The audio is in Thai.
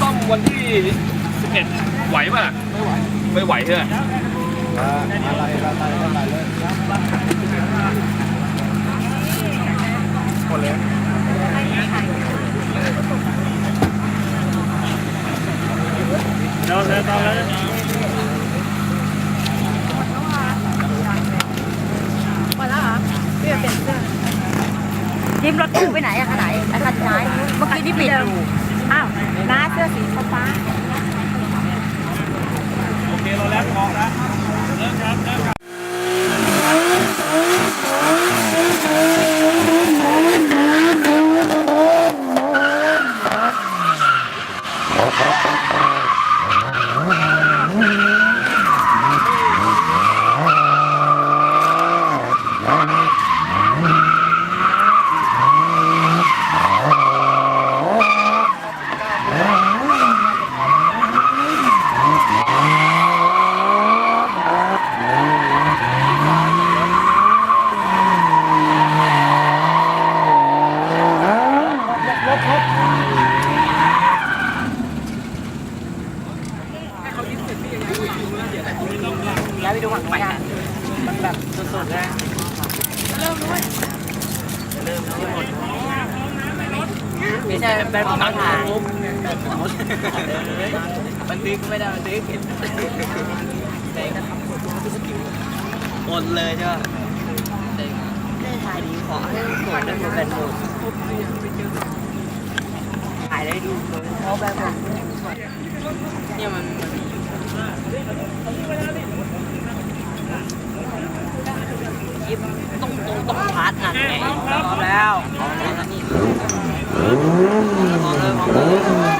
ซ่อมวันที่ 11 ไหวป่ะไม่ไหวไม่ไหวใช่ไหมอะไรอะไรอะไรเลยคนเลยเราเลยตอนเลยหมดแล้วเหรอพี่เปลี่ยนเสื้อทีมรถตู้ไปไหนอะคันไหนไอ้คันซ้ายเมื่อกี้ที่ปิดอยู่ อ้าวน้าเสื้อสีฟ้า โอเคเราแล้วออกแล้วเริ่มครับเริ่มครับ ย้ายไปดูหมักไปมันแบบสุดๆเลยเริ่มด้วยเริ่มด้วยไม่ใช่เป็นของถ่ายบันทึกไม่ได้บันทึกเห็นเด็กก็ทำหมดเลยใช่ป่ะเด็กไม่ถ่ายดีขอให้หมดได้หมดเป็นหมดถ่ายได้ดูเขาแบบเนี่ยมันมันมีอยิ คลิปต้องต้องต้องพาร์ทนั่นไงพร้อมแล้วพร้อมแล้วนี่พร้อมเลยพร้อมเลย